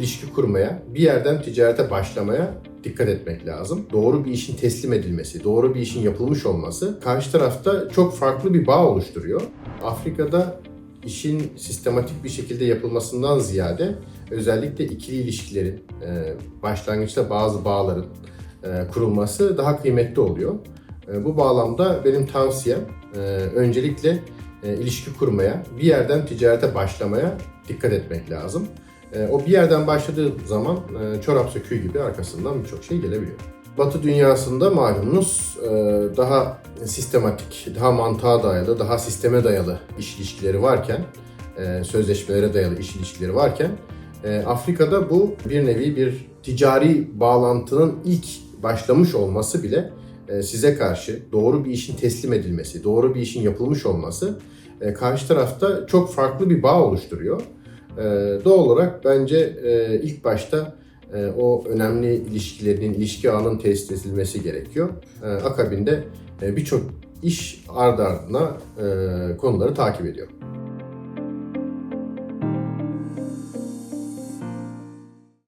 ilişki kurmaya, bir yerden ticarete başlamaya dikkat etmek lazım. Doğru bir işin teslim edilmesi, doğru bir işin yapılmış olması karşı tarafta çok farklı bir bağ oluşturuyor. Afrika'da işin sistematik bir şekilde yapılmasından ziyade özellikle ikili ilişkilerin, e, başlangıçta bazı bağların e, kurulması daha kıymetli oluyor. E, Bu bağlamda benim tavsiyem öncelikle ilişki kurmaya, bir yerden ticarete başlamaya dikkat etmek lazım. E, O bir yerden başladığı zaman e, çorap söküğü gibi arkasından birçok şey gelebiliyor. Batı dünyasında malumunuz e, daha sistematik, daha mantığa dayalı, daha sisteme dayalı iş ilişkileri varken, e, sözleşmelere dayalı iş ilişkileri varken e, Afrika'da bu bir nevi bir ticari bağlantının ilk başlamış olması bile e, size karşı doğru bir işin teslim edilmesi, doğru bir işin yapılmış olması e, karşı tarafta çok farklı bir bağ oluşturuyor. E, Doğal olarak bence e, ilk başta e, o önemli ilişkilerin, ilişki ağının tesis edilmesi gerekiyor. E, Akabinde birçok iş ardı ardına konuları takip ediyor.